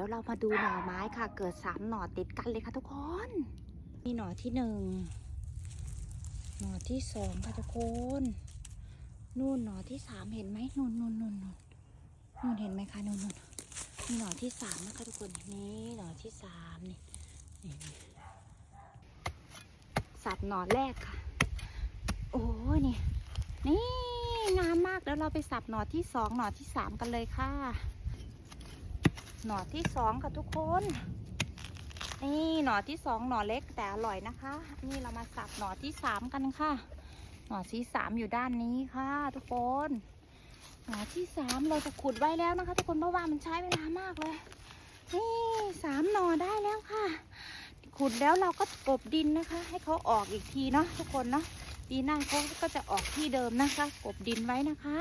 ดี๋ยวเรามาดูหน่อไม้ค่ะ เกิดสามหน่อติดกันเลยค่ะทุกคนนี่หน่อที่หนึ่งหน่อที่สองค่ะทุกคนนู่นหน่อที่สามเห็นไหมนู่นนู่นนู่นนู่นนู่นเห็นไหมคะนู่นนู่นนี่หน่อที่สามนะคะทุกคนนี่หน่อที่สามนี่นี่สับหน่อแรกค่ะ โอ้นี่นี่งามมากแล้วเราไปสับหน่อที่สองหน่อที่สามกันเลยค่ะ หน่อที่สองค่ะทุกคน นี่หน่อที่สองหน่อเล็กแต่อร่อยนะคะ นี่เรามาสับหน่อที่สามกันค่ะ หน่อที่สามอยู่ด้านนี้ค่ะ ทุกคน หน่อที่สามเราจะขุดไว้แล้วนะคะ ทุกคนเพราะว่ามันใช้เวลามากเลย นี่สามหน่อได้แล้วค่ะ ขุดแล้วเราก็กลบดินนะคะ ให้เขาออกอีกทีเนาะทุกคนเนาะปีหน้าเขาก็จะออกที่เดิมนะคะ กบดินไว้นะคะ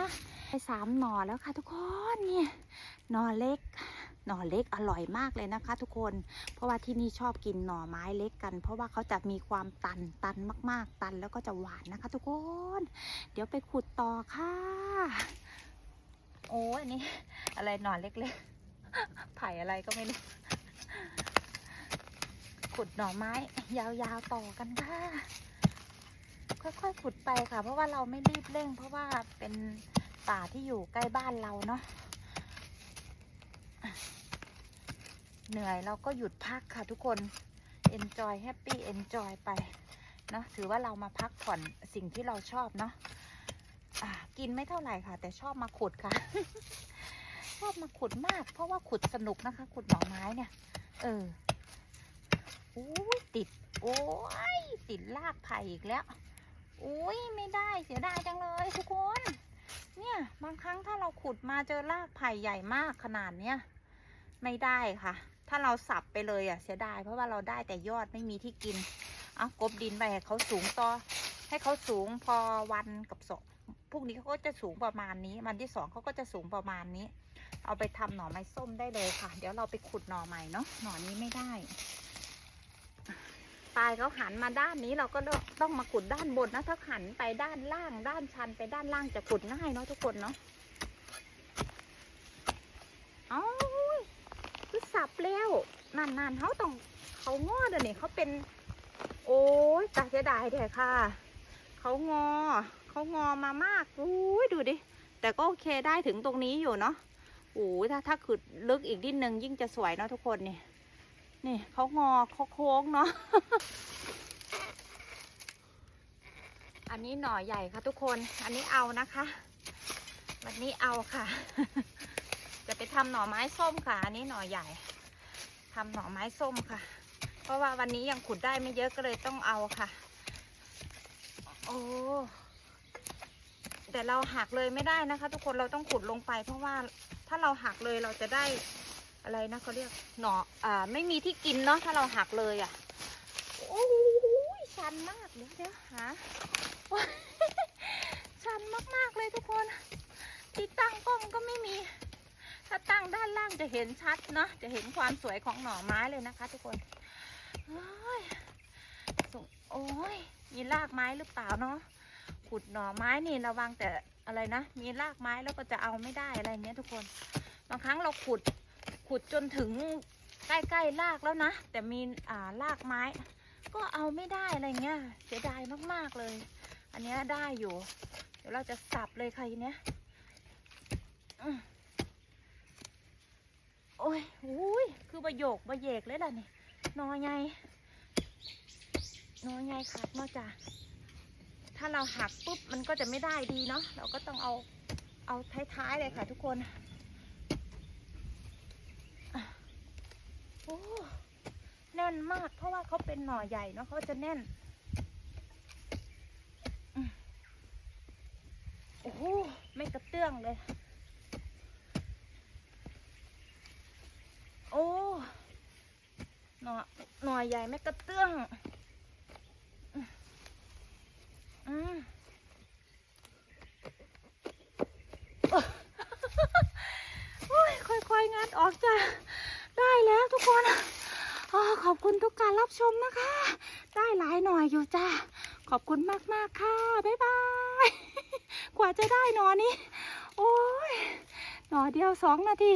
ไปสามหน่อแล้วค่ะทุกคนเนี่ยหน่อเล็ก หน่อเล็กอร่อยมากเลยนะคะ ทุกคน เพราะว่าที่นี่ชอบกินหน่อไม้เล็กกัน เพราะว่าเขาจะมีความตันตันมาก ๆ ตันแล้วก็จะหวานนะคะ ทุกคน เดี๋ยวไปขุดต่อค่ะ โอ้ยอันนี่อะไรหน่อเล็กๆไผ่อะไรก็ไม่รู้ขุดหน่อไม้ ยาวๆต่อกันค่ะ ค่อยๆขุดไปค่ะ เพราะว่าเราไม่รีบเร่ง เพราะว่าเป็นป่าที่อยู่ใกล้บ้านเราเนาะ เหนื่อยเราก็หยุดพักค่ะทุกคน enjoy happy enjoy ไปเนาะถือว่าเรามาพักผ่อนสิ่งที่เราชอบเนาะกินไม่เท่าไหร่ค่ะ แต่ชอบมาขุดค่ะ ชอบมาขุดมาก เพราะว่าขุดสนุกนะคะ ขุดหน่อไม้เนี่ย เอออุ้ยติด โอ้ยติดรากไผ่อีกแล้ว อุ้ยไม่ได้เสียดายจังเลยทุกคน เนี่ยบางครั้งถ้าเราขุดมาเจอรากไผ่ใหญ่มากขนาดเนี้ยไม่ได้ค่ะ ถ้าเราสับไปเลยอะเสียดาย เพราะว่าเราได้แต่ยอดไม่มีที่กิน เอากบดินไปให้เขาสูงต่อ ให้เขาสูงพอวันกับสองพรุ่งนี้เขาก็จะสูงประมาณนี้ วันที่สองเขาก็จะสูงประมาณนี้ เอาไปทำหน่อไม้ส้มได้เลยค่ะ เดี๋ยวเราไปขุดหน่อใหม่เนาะหน่อนี้ไม่ได้ ปลายเขาหันมาด้านนี้เราก็ต้องมาขุดด้านบนนะถ้าหันไปด้านล่าง ด้านชันไปด้านล่างจะขุดง่ายเนาะทุกคนเนาะเอ้าคือสับแล้วนานๆเขาต้องเขางอเดี๋ยวนี้เขาเป็น โอ้ยตาเสียดายเถอะค่ะเขางอเขางอมามากอุ้ยดูดิแต่ก็โอเคได้ถึงตรงนี้อยู่เนาะโอ้ยถ้าถ้าขุดลึกอีกนิดนึงยิ่งจะสวยเนาะทุกคนเนี่ย นี่เขางอเขาโค้งเนาะ อันนี้หน่อใหญ่ค่ะทุกคน อันนี้เอานะคะ วันนี้เอาค่ะ จะไปทำหน่อไม้ส้มค่ะ อันนี้หน่อใหญ่ทำหน่อไม้ส้มค่ะ เพราะว่าวันนี้ยังขุดได้ไม่เยอะก็เลยต้องเอาค่ะ โอ้ แต่เราหักเลยไม่ได้นะคะ ทุกคน เราต้องขุดลงไป เพราะว่าถ้าเราหักเลยเราจะได้ อะไรนะเขาเรียกหน่ออ่าไม่มีที่กินเนาะถ้าเราหักเลยอะโอ้ยชันมากเดี๋ยวเดี๋ยวหาชันมากๆเลยทุกคน ที่ตั้งกล้องก็ไม่มี ถ้าตั้งด้านล่างจะเห็นชัดเนาะจะเห็นความสวยของหน่อไม้เลยนะคะ ทุกคนโอ้ยส่งโอ้ยมีรากไม้หรือเปล่าเนาะขุดหน่อไม้นี่ระวังแต่อะไรนะ มีรากไม้แล้วก็จะเอาไม่ได้อะไรเงี้ยทุกคน บางครั้งเราขุด ขุดจนถึงใกล้ๆรากแล้วนะ แต่มีอ่ารากไม้ ก็เอาไม่ได้อะไรเงี้ยเสียดายมากๆเลย อันเนี้ยได้อยู่ เดี๋ยวเราจะสับเลยค่ะทีเนี้ยโอ้ยอุ้ยคือประโยคประเยกเลยล่ะนี่นอไงนอไงขาดนอกจากถ้าเราหักปุ๊บมันก็จะไม่ได้ดีเนาะเราก็ต้องเอาเอาท้ายๆเลยค่ะทุกคนอะโอ้แน่นมาก เพราะว่าเขาเป็นหน่อใหญ่เนาะเขาจะแน่นโอ้โหไม่กระเตื้องเลย โอ้หน่อหน่อใหญ่ไม่กระเตื้องอืมอืมโอ้ยค่อยๆงัดออกจ้ะ ได้แล้วทุกคนอขอบคุณทุกการรับชมนะคะ ได้หลายหน่อยอยู่จ้าขอบคุณมากๆค่ะ บ๊ายบาย กว่าจะได้หนอนี้ โอ้ยหนอเดียวสองนาที